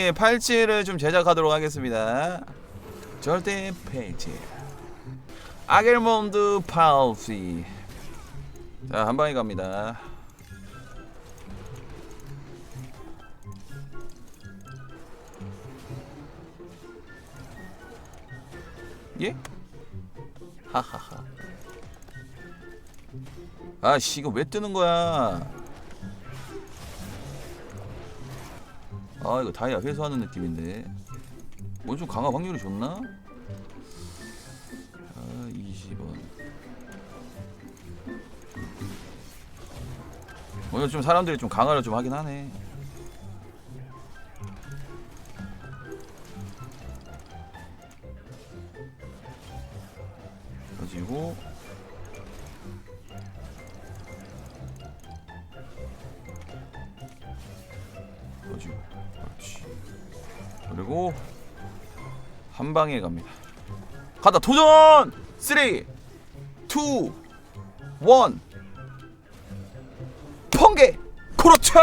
예, 팔찌를 좀 제작하도록 하겠습니다. 절대 팔찌. 아겔몬드 팔찌. 자, 한 방에 갑니다. 예? 하하하. 아씨 이거 왜 뜨는 거야? 아 이거 다이아 회수하는 느낌인데. 오늘 좀 강화 확률이 좋나? 아 20원. 오늘 좀 사람들이 좀 강화를 좀 하긴 하네. 가지고 가지고. 그렇지. 그리고 한 방에 갑니다. 가다 도전! 3 2 1 펑개! 그렇죠!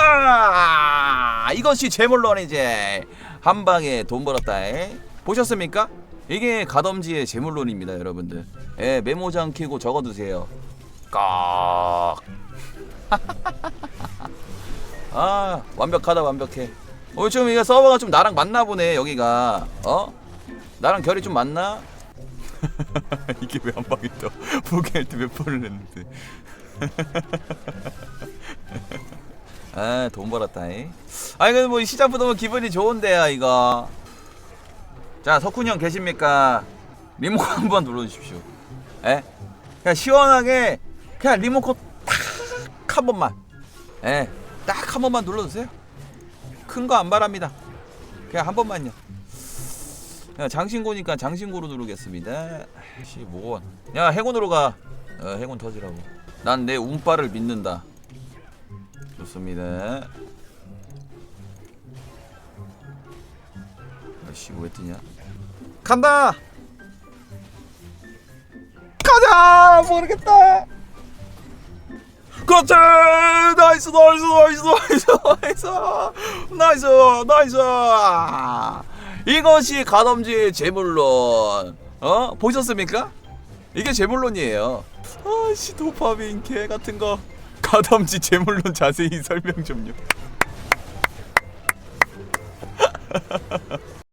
이것이 제물론 이제 한 방에 돈 벌었다 에? 보셨습니까? 이게 가덤지의 제물론입니다 여러분들. 예, 메모장 켜고 적어두세요. 깍 아 완벽하다 완벽해 어 지금 이게 서버가 좀 나랑 맞나 보네 여기가 어? 나랑 결이 좀 맞나? 이게 왜한 방에 떠 포기할 때 몇 번을 했는데 아돈 벌었다 이. 아니 근데 뭐 시작부터 기분이 좋은데요 이거 자 석훈이 형 계십니까 리모컨 한번 눌러주십시오 예? 그냥 시원하게 그냥 리모컨 탁 한 번만 예? 딱 한 번만 눌러주세요. 큰 거 안 바랍니다. 그냥 한 번만요. 야, 장신고니까 장신고로 누르겠습니다. 15원. 야 행운으로 가. 어, 행운 터지라고. 난 내 운빨을 믿는다. 좋습니다. 아씨 왜 뜨냐? 간다! 가자! 모르겠다 그렇지. 나이스 나이스 나이스 나이스 나이스. 나이스 이것이 가덤지의 제물론 어? 보셨습니까? 이게 제물론이에요. 아씨 도파민 개 같은 거. 가덤지 제물론 자세히 설명 좀요